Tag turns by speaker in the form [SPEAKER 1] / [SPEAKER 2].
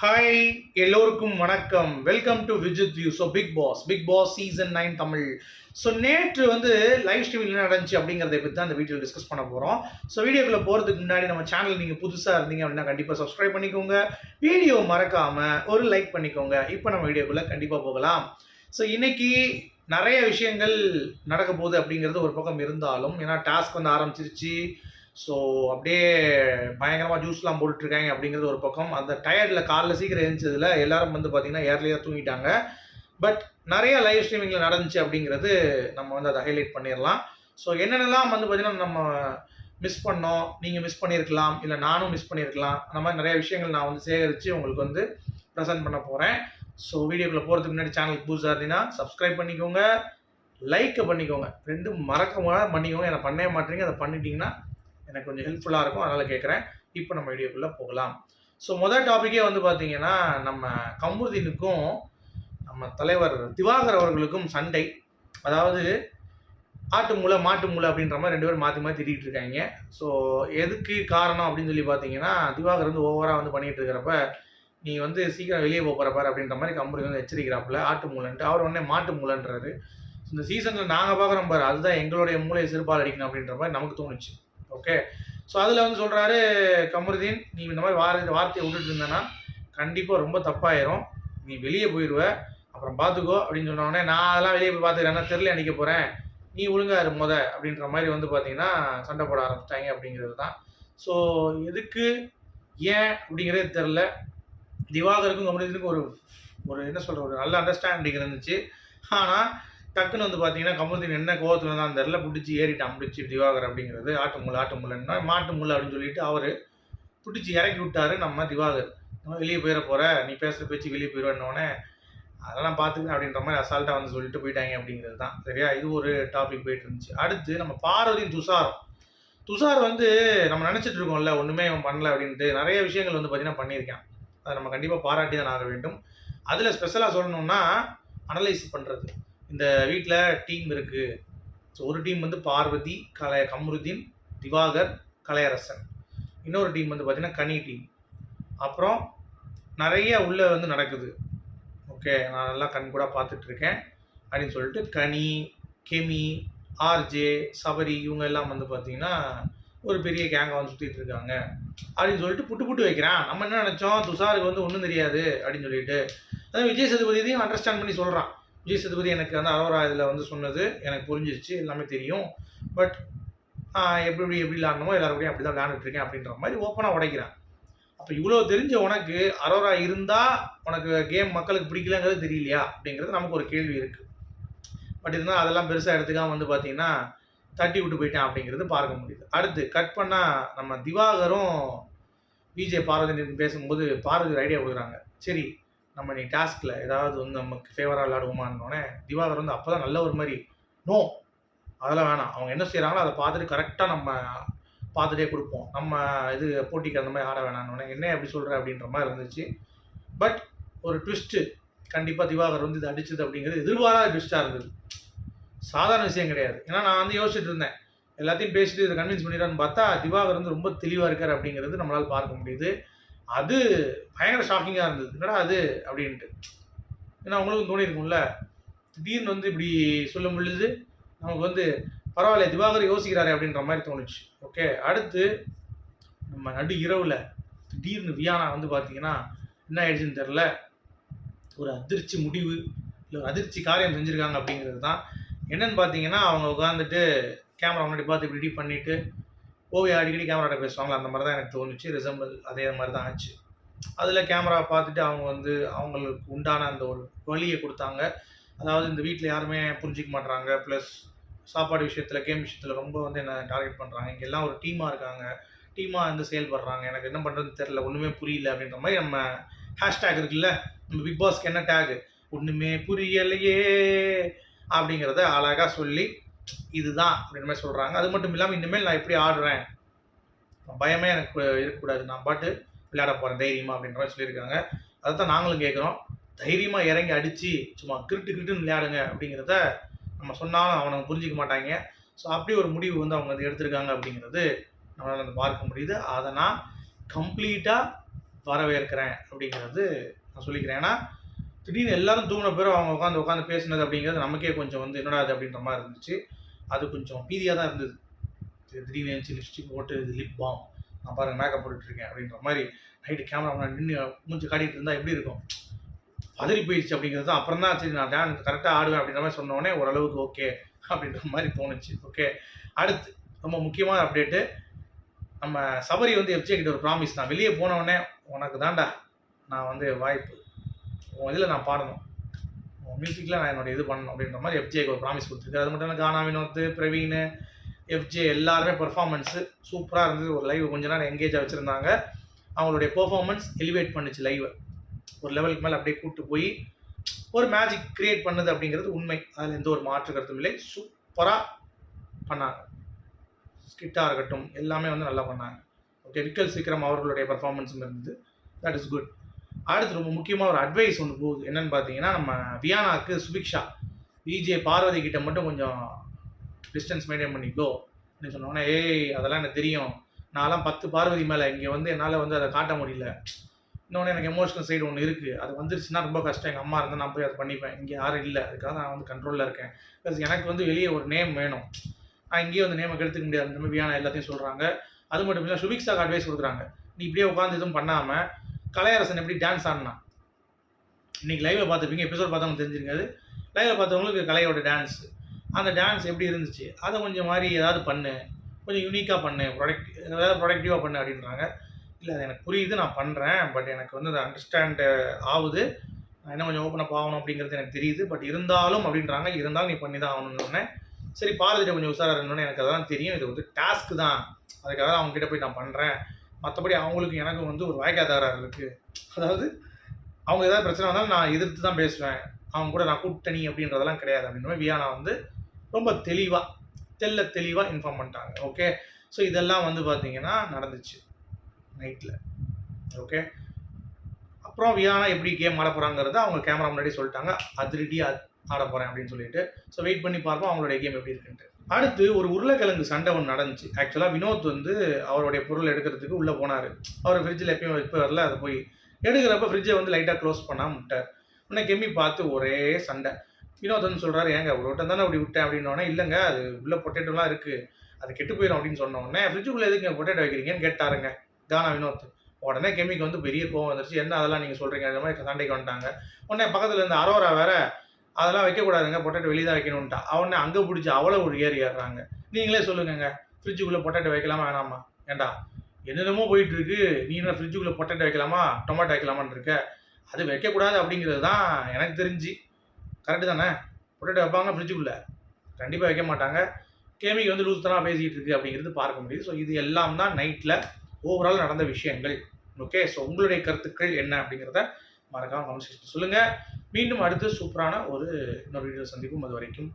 [SPEAKER 1] Hi எல்லோருக்கும் வணக்கம். Welcome to Vijith view so Big Boss Big Boss season nine Tamil. So நேற்று வந்து live ஸ்ட்ரீமில் என்ன நடந்துச்சு அப்படிங்கிறத பற்றி தான் அந்த வீடியோ டிஸ்கஸ் பண்ண போகிறோம் ஸோ வீடியோக்குள்ளே போகிறதுக்கு முன்னாடி நம்ம சேனல் நீங்கள் புதுசாக இருந்தீங்க அப்படின்னா கண்டிப்பாக சப்ஸ்கிரைப் பண்ணிக்கோங்க. வீடியோ மறக்காமல் ஒரு லைக் பண்ணிக்கோங்க. இப்போ நம்ம வீடியோக்குள்ளே கண்டிப்பாக போகலாம். ஸோ இன்றைக்கி நிறைய விஷயங்கள் நடக்க போகுது அப்படிங்கிறது ஒரு பக்கம் இருந்தாலும் ஏன்னா டாஸ்க் வந்து ஆரம்பிச்சிருச்சு. ஸோ அப்படியே பயங்கரமாக ஜூஸ்லாம் போட்டுட்ருக்காங்க அப்படிங்கிறது ஒரு பக்கம். அந்த டயர்டில் காலைல சீக்கிரம் எழுந்ததில் எல்லாரும் வந்து பார்த்திங்கன்னா ஏர்லியாக தூங்கிட்டாங்க. பட் நிறைய லைவ் ஸ்ட்ரீமிங்கில் நடந்துச்சு அப்படிங்கிறது நம்ம வந்து அதை ஹைலைட் பண்ணிடலாம். ஸோ என்னென்னலாம் வந்து பார்த்திங்கன்னா நம்ம மிஸ் பண்ணோம் நீங்கள் மிஸ் பண்ணியிருக்கலாம் இல்லை நானும் மிஸ் பண்ணியிருக்கலாம் அந்த மாதிரி நிறைய விஷயங்கள் நான் வந்து சேகரித்து உங்களுக்கு வந்து ப்ரெசென்ட் பண்ண போகிறேன் ஸோ வீடியோக்குள்ளே போகிறதுக்கு முன்னாடி சேனலுக்கு புதுசாக இருந்தீங்கன்னா சப்ஸ்கிரைப் பண்ணிக்கோங்க லைக்கை பண்ணிக்கோங்க. ரெண்டும் மறக்க பண்ணிக்கோங்க. என்னை பண்ணவே மாட்டீங்க. அதை பண்ணிட்டீங்கன்னா எனக்கு கொஞ்சம் ஹெல்ப்ஃபுல்லாக இருக்கும். அதனால் கேட்குறேன் இப்போ நம்ம வீடியோக்குள்ளே போகலாம். ஸோ முதல் டாப்பிக்கே வந்து பார்த்தீங்கன்னா நம்ம கமுருதீனுக்கும் நம்ம தலைவர் திவாகர் அவர்களுக்கும் சண்டை. அதாவது ஆட்டு மூளை மாட்டு மூளை அப்படின்ற மாதிரி ரெண்டு பேரும் மாற்றி மாற்றி திட்டிகிட்டு இருக்காங்க. ஸோ எதுக்கு காரணம் அப்படின்னு சொல்லி பார்த்தீங்கன்னா திவாகர் வந்து ஓவராக வந்து பண்ணிகிட்டு இருக்கிறப்ப நீ வந்து சீக்கிரம் வெளியே போகிற பாரு அப்படின்ற மாதிரி கம்பெனி வந்து எச்சரிக்கிறாப்புல. ஆட்டு மூளைன்ட்டு. அவர் உடனே மாட்டு மூளைன்றாரு. இந்த சீசனில் நாங்கள் பார்க்குறோம் பாரு அதுதான் எங்களுடைய மூளையை சிறுபால் அடிக்கணும் அப்படின்ற மாதிரி நமக்கு தோணுச்சு. ஓகே? ஸோ அதில் வந்து சொல்கிறாரு கமருதீன் நீ இந்த மாதிரி வார வார்த்தையை விட்டுட்டு இருந்தேன்னா கண்டிப்பாக ரொம்ப தப்பாயிரும். நீ வெளியே போயிடுவ அப்புறம் பார்த்துக்கோ அப்படின்னு சொன்ன நான் அதெல்லாம் வெளியே போய் பார்த்துக்கிறேன் தெரியல அடிக்க போகிறேன் நீ ஒழுங்காக இரு முத அப்படின்ற மாதிரி வந்து பார்த்தீங்கன்னா சண்டை போட ஆரம்பிச்சிட்டாங்க அப்படிங்கிறது தான். ஸோ எதுக்கு? ஏன் அப்படிங்கிறதே தெரில திவாகருக்கும் கமருதீனுக்கும் ஒரு ஒரு என்ன சொல்கிற ஒரு நல்ல அண்டர்ஸ்டாண்டிங் இருந்துச்சு. ஆனால் டக்குன்னு வந்து பார்த்தீங்கன்னா கமருதீன் என்ன கோவத்தில் தான் தெரில பிடிச்சி ஏறிட்டான் பிடிச்சி திவாகர் அப்படிங்கிறது ஆட்டு முள் ஆட்டு முள்ளன்னா மாட்டு முள் அப்படின்னு சொல்லிட்டு அவர் பிடிச்சி இறக்கி விட்டாரு நம்ம திவாகர். நம்ம வெளியே போயிட போகிற நீ பேசுகிற பேச்சு வெளியே போயிடுவேன்னொடனே அதெல்லாம் பார்த்துக்கணும் அப்படின்ற மாதிரி அசால்ட்டாக வந்து சொல்லிட்டு போயிட்டாங்க அப்படிங்கிறது தான். சரியா? இது ஒரு டாபிக் போயிட்டு இருந்துச்சு. அடுத்து நம்ம பார்வதியின் துஷார் துஷார் வந்து நம்ம நினச்சிட்டு இருக்கோம்ல ஒன்றுமே அவன் பண்ணல அப்படின்ட்டு நிறைய விஷயங்கள் வந்து பார்த்தீங்கன்னா பண்ணியிருக்கான். அதை நம்ம கண்டிப்பாக பாராட்டி தான் ஆக வேண்டும். அதில் ஸ்பெஷலாக சொல்லணும்னா அனலைஸ் பண்ணுறது இந்த வீட்டில் டீம் இருக்குது ஸோ ஒரு டீம் வந்து பார்வதி கலை கமருதீன் திவாகர் கலையரசன். இன்னொரு டீம் வந்து பார்த்திங்கன்னா கனி டீம் அப்புறம் நிறைய உள்ளே வந்து நடக்குது. ஓகே நான் நல்லா கண் கூட பார்த்துட்ருக்கேன். அப்படின்னு சொல்லிட்டு கனி கெமி ஆர்ஜே சபரி இவங்க எல்லாம் வந்து பார்த்திங்கன்னா ஒரு பெரிய கேங்கை வந்து சுற்றிட்டு இருக்காங்க. அப்படின்னு சொல்லிட்டு புட்டு புட்டு வைக்கிறான். நம்ம என்ன நினச்சோம்? துஷாருக்கு வந்து ஒன்றும் தெரியாது அப்படின்னு சொல்லிட்டு. அதான் விஜய் சேதுபதியையும் அண்டர்ஸ்டாண்ட் பண்ணி சொல்கிறான் விஜய் சதுபதி எனக்கு வந்து அரோரா இதில் வந்து சொன்னது எனக்கு புரிஞ்சிருச்சு எல்லாமே தெரியும். பட் எப்படி எப்படி எப்படி விளாடணுமோ எல்லாருடையும் அப்படி தான் விளையாண்டுட்டு அப்படின்ற மாதிரி ஓப்பனாக உடைக்கிறான். அப்போ இவ்வளோ தெரிஞ்ச உனக்கு அரோரா இருந்தால் உனக்கு கேம் மக்களுக்கு பிடிக்கலங்கிறது தெரியலையா? அப்படிங்கிறது நமக்கு ஒரு கேள்வி இருக்குது பட் இருந்தால் அதெல்லாம் பெருசாக எடுத்துக்காம வந்து பார்த்தீங்கன்னா தட்டி விட்டு போயிட்டேன் அப்படிங்கிறது பார்க்க முடியுது. அடுத்து கட் பண்ணால் நம்ம திவாகரும் விஜய் பார்வதி பேசும்போது பார்வதி ஐடியா கொடுக்குறாங்க. சரி நம்ம நீ டாஸ்கில் ஏதாவது வந்து நமக்கு ஃபேவராக விளாடுவோமான்னோடனே திவாகர் வந்து அப்போ தான் நல்ல ஒரு மாதிரி நோ அதெல்லாம் வேணாம். அவங்க என்ன செய்கிறாங்களோ அதை பார்த்துட்டு கரெக்டாக நம்ம பார்த்துட்டே கொடுப்போம். நம்ம இது போட்டிக்கு அந்த மாதிரி ஆட வேணான்னு என்ன எப்படி சொல்கிற அப்படின்ற மாதிரி இருந்துச்சு. பட் ஒரு ட்விஸ்ட்டு கண்டிப்பாக திவாகர் வந்து இது அடிச்சது அப்படிங்கிறது எதிர்பாராத ட்விஸ்ட்டாக இருந்தது. சாதாரண விஷயம் கிடையாது. ஏன்னா நான் வந்து யோசிச்சுட்டு இருந்தேன். எல்லாத்தையும் பேசிட்டு இதை கன்வின்ஸ் பண்ணிடுறான்னு பார்த்தா திவாகர் வந்து ரொம்ப தெளிவாக இருக்கார் அப்படிங்கிறது நம்மளால் பார்க்க முடியுது. அது பயங்கர ஷாக்கிங்காக இருந்தது. என்னடா அது? அப்படின்ட்டு. ஏன்னா அவங்களுக்கும் தோணியிருக்கும்ல திடீர்னு வந்து இப்படி சொல்ல முடியுது நமக்கு வந்து பரவாயில்ல திவாகர் யோசிக்கிறாரு அப்படின்ற மாதிரி தோணுச்சு. ஓகே அடுத்து நம்ம நடு இரவில் திடீர்னு வியானா வந்து பார்த்தீங்கன்னா என்ன ஆயிடுச்சுன்னு தெரில ஒரு அதிர்ச்சி முடிவு இல்லை ஒரு அதிர்ச்சி காரியம் செஞ்சுருக்காங்க அப்படிங்கிறது தான். என்னன்னு பார்த்தீங்கன்னா அவங்க உட்காந்துட்டு கேமரா முன்னாடி பார்த்து இப்படி இப்படி பண்ணிவிட்டு ஓவியா அடிக்கடி கேமராட்ட பேசுவாங்களா? அந்த மாதிரி தான் எனக்கு தோணுச்சு. ரிசம்பிள் அதே மாதிரி தான் ஆச்சு. அதில் கேமரா பார்த்துட்டு அவங்க வந்து அவங்களுக்கு உண்டான அந்த ஒரு வழியை கொடுத்தாங்க. அதாவது இந்த வீட்டில் யாருமே புரிஞ்சிக்க மாட்றாங்க. ப்ளஸ் சாப்பாடு விஷயத்தில் கேம் விஷயத்தில் ரொம்ப வந்து என்ன டார்கெட் பண்ணுறாங்க இங்கே எல்லாம் ஒரு டீமாக இருக்காங்க. டீமாக வந்து செயல்படுறாங்க. எனக்கு என்ன பண்ணுறதுன்னு தெரில ஒன்றுமே புரியல அப்படின்ற மாதிரி நம்ம ஹேஷ்டேக் இருக்குல்ல? நம்ம பிக் பாஸ்க்கு என்ன டேக் ஒன்றுமே புரியலையே அப்படிங்கிறத அழகாக சொல்லி இதுதான் அப்படின்ற மாதிரி சொல்கிறாங்க அது மட்டும் இல்லாமல் இனிமேல் நான் எப்படி ஆடுறேன். பயமே எனக்கு இருக்கக்கூடாது. நான் பாட்டு விளையாட போகிறேன் தைரியமாக அப்படின்ற மாதிரி சொல்லியிருக்காங்க. அதை தான் நாங்களும் கேட்குறோம். தைரியமாக இறங்கி அடித்து சும்மா கிரிட்டு கிரிட்டுன்னு விளையாடுங்க அப்படிங்கிறத நம்ம சொன்னாலும் அவனுங்க புரிஞ்சிக்க மாட்டாங்க. ஸோ அப்படி ஒரு முடிவு வந்து அவங்க வந்து எடுத்திருக்காங்க அப்படிங்கிறது நம்மளால் வந்து பார்க்க முடியுது. அதை நான் கம்ப்ளீட்டாக வரவேற்கிறேன் அப்படிங்கிறது நான் சொல்லிக்கிறேன். ஏன்னா திடீர்னு எல்லாரும் தூங்கின பிறகு அவங்க உட்காந்து உட்காந்து பேசினது அப்படிங்கிறது நமக்கே கொஞ்சம் வந்து என்னடா அது அப்படின்ற மாதிரி இருந்துச்சு. அது கொஞ்சம் பீதியாக தான் இருந்தது. திடீர்னு எழுச்சி லிப்ஸ்டிக் போட்டு இது லிப் பாம் நான் பாருங்கள் மேக்கப் போட்டுட்ருக்கேன் அப்படின்ற மாதிரி நைட்டு கேமரா முன்னாடி நின்று மூஞ்சி காட்டிகிட்டு இருந்தால் எப்படி இருக்கும்? பதறி போயிடுச்சு அப்படிங்கிறது தான். அப்புறம் தான் சரி நான் டான்ஸ் கரெக்டாக ஆடுவேன் அப்படின்ற மாதிரி சொன்னோடனே ஓரளவுக்கு ஓகே அப்படின்ற மாதிரி தோணுச்சு. ஓகே அடுத்து ரொம்ப முக்கியமான அப்டேட்டு நம்ம சபரி வந்து எஃப்ஜே கிட்ட ஒரு ப்ராமிஸ் நான் வெளியே போனவொடனே உனக்கு தாண்டா நான் வந்து வாய்ப்பு. உன் இதில் நான் பாடணும். உன் மியூசிக்கில் நான் என்னோட இது பண்ணணும். அப்படின்ற மாதிரி எஃப்ஜேக்கு ஒரு ப்ராமிஸ் கொடுத்துருக்கு. அது மட்டும் இல்லை கானா வினோத் பிரவீன் எஃப்ஜே எல்லாருமே பெர்ஃபார்மன்ஸு சூப்பராக இருந்தது. ஒரு லைவ் கொஞ்ச நேரம் எங்கேஜாக வச்சுருந்தாங்க. அவங்களுடைய பெர்ஃபார்மன்ஸ் எலிவேட் பண்ணுச்சு லைவை ஒரு லெவலுக்கு மேலே அப்படியே கூப்பிட்டு போய் ஒரு மேஜிக் கிரியேட் பண்ணுது அப்படிங்கிறது உண்மை. அதில் எந்த ஒரு மாற்று கருத்தும் இல்லை. சூப்பராக பண்ணாங்க. ஸ்கிட்டாக இருக்கட்டும் எல்லாமே வந்து நல்லா பண்ணாங்க. ஓகே விக்கல் சீக்கிரம் அவர்களுடைய பர்ஃபார்மன்ஸும் இருந்தது. தட் இஸ் குட் அடுத்து ரொம்ப முக்கியமாக ஒரு அட்வைஸ் ஒன்று போகுது. என்னென்னு பார்த்தீங்கன்னா நம்ம வியானாக்கு சுபிக்ஷா விஜே பார்வதி கிட்ட மட்டும் கொஞ்சம் டிஸ்டன்ஸ் மெயின்டைன் பண்ணிக்கோ அப்படின்னு சொன்னோன்னே ஏய் அதெல்லாம் எனக்கு தெரியும். நான்லாம் பத்து பார்வதி மேலே இங்கே வந்து என்னால் வந்து அதை காட்ட முடியல. இன்னொன்று எனக்கு எமோஷனல் சைடு ஒன்று இருக்குது அது வந்துருச்சுன்னா ரொம்ப கஷ்டம். எங்கள் அம்மா இருந்தால் நான் போய் அதை பண்ணிப்பேன். இங்கே யாரும் இல்லை. அதுக்காக நான் வந்து கண்ட்ரோலில் இருக்கேன். ப்ளஸ் எனக்கு வந்து வெளியே ஒரு நேம் வேணும். நான் இங்கேயே வந்து நேமை கெடுத்துக்க முடியாது. அந்த மாதிரி எல்லாத்தையும் சொல்கிறாங்க அது மட்டும் இல்லை சுபிக்ஸாக்கு அட்வைஸ் கொடுக்குறாங்க. நீ இப்படியே உட்காந்து எதுவும் பண்ணாமல் கலையரசன் எப்படி டான்ஸ் ஆடினா? இன்னைக்கு லைவில் பார்த்துருப்பீங்க. எபிசோட் பார்த்தவங்க தெரிஞ்சிருக்காது. லைவில் பார்த்தவங்களுக்கு கலையோட டான்ஸ் அந்த டான்ஸ் எப்படி இருந்துச்சு? அதை கொஞ்சம் மாதிரி ஏதாவது பண்ணு. கொஞ்சம் யூனிக்காக பண்ணு. ப்ரொடக்ட் ஏதாவது ப்ரொடக்டிவாக பண்ணு அப்படின்றாங்க. இல்லை அது எனக்கு புரியுது நான் பண்ணுறேன் பட் எனக்கு வந்து அது அண்டர்ஸ்டாண்ட் ஆகுது. நான் என்ன கொஞ்சம் ஓப்பன் அப் ஆகணும் அப்படிங்கிறது எனக்கு தெரியுது. பட் இருந்தாலும் அப்படின்றாங்க. இருந்தாலும் நீ பண்ணி தான் ஆகணும்னு. சரி பாரதிட்ட கொஞ்சம் உஷாராக இருந்தோன்னே எனக்கு அதெல்லாம் தெரியும். இது வந்து டாஸ்க்கு தான். அதுக்காக தான் அவங்ககிட்ட போய் நான் பண்ணுறேன் மற்றபடி அவங்களுக்கு எனக்கும் வந்து ஒரு வாய்க்கா இருக்குது அதாவது அவங்க ஏதாவது பிரச்சனை வந்தாலும் நான் எதிர்த்து தான் பேசுவேன். அவங்க கூட நான் கூட்டணி அப்படின்றதெல்லாம் கிடையாது. அப்படின்ற வியானா வந்து ரொம்ப தெளிவாக தெல்ல தெளிவாக இன்ஃபார்ம் பண்ணிட்டாங்க. ஓகே ஸோ இதெல்லாம் வந்து பார்த்தீங்கன்னா நடந்துச்சு நைட்டில் ஓகே அப்புறம் வியானா எப்படி கேம் ஆட போகிறாங்கிறத அவங்க கேமரா முன்னாடி சொல்லிட்டாங்க. அதிரடி ஆட போகிறேன் அப்படின்னு சொல்லிட்டு. ஸோ வெயிட் பண்ணி பார்ப்போம் அவங்களுடைய கேம் எப்படி இருக்குன்ட்டு. அடுத்து ஒரு உருளைக்கிழங்கு சண்டை ஒன்று நடந்துச்சு. ஆக்சுவலாக வினோத் வந்து அவருடைய பொருள் எடுக்கிறதுக்கு உள்ளே போனார். அவர் ஃப்ரிட்ஜில் எப்பயும் இப்போ வரல அதை போய் எடுக்கிறப்ப ஃப்ரிட்ஜை வந்து லைட்டாக க்ளோஸ் பண்ணாமல் விட்டார். உடனே கெம்மி பார்த்து ஒரே சண்டை. வினோதன் சொல்கிறாரு ஏங்க ஒரு வட்டம் தானே அப்படி விட்டேன்? அப்படின்னோடனே இல்லைங்க அது உள்ளே பொட்டேட்டோலாம் இருக்குது அது கெட்டு போயிடும் அப்படின்னு சொன்ன உடனே ஃப்ரிட்ஜுக்குள்ளே எதுக்கு பொட்டேட்டோ வைக்கிறீங்கன்னு கேட்டாருங்க. தானா வினோத். உடனே கெமிக்கு வந்து பெரிய கோவம் வந்துருச்சு. என்ன அதெல்லாம் நீங்கள் சொல்கிறீங்க அந்த மாதிரி சண்டைக்கு வந்துட்டாங்க. உடனே பக்கத்தில் இருந்த அரோரா வேற அதெல்லாம் வைக்கக்கூடாதுங்க பொட்டேட்டோ வெளியே தான் வைக்கணும்ட்டா அவனே அங்கே பிடிச்சி அவ்வளோ ஒரு ஏறி ஏறுறாங்க. நீங்களே சொல்லுங்கங்க ஃப்ரிட்ஜுக்குள்ளே பொட்டேட்டோ வைக்கலாமா வேணாமா? ஏண்டா என்னென்னமோ போயிட்டு இருக்கு. நீ என்ன ஃப்ரிட்ஜுக்குள்ளே பொட்டேட்டோ வைக்கலாமா? டொமேட்டோ வைக்கலாமான்னு இருக்க. அது வைக்கக்கூடாது அப்படிங்கிறது தான் எனக்கு தெரிஞ்சு. கரெக்டு தானே? பொட்டேட்டோ வைப்பாங்க ஃப்ரிட்ஜுக்குள்ளே கண்டிப்பாக வைக்க மாட்டாங்க. கேமிக்கு வந்து லூஸ் தானாக பேசிக்கிட்டு இருக்கு அப்படிங்கிறது பார்க்க முடியுது. ஸோ இது எல்லாம் தான் நைட்டில் ஓவரால் நடந்த விஷயங்கள். ஓகே ஸோ உங்களுடைய கருத்துக்கள் என்ன அப்படிங்கிறத மறக்காமல் கமெண்ட் செக்ஷன் சொல்லுங்கள் மீண்டும் அடுத்து சூப்பரான ஒரு இன்னொரு வீடியோ சந்திப்போம். அது வரைக்கும்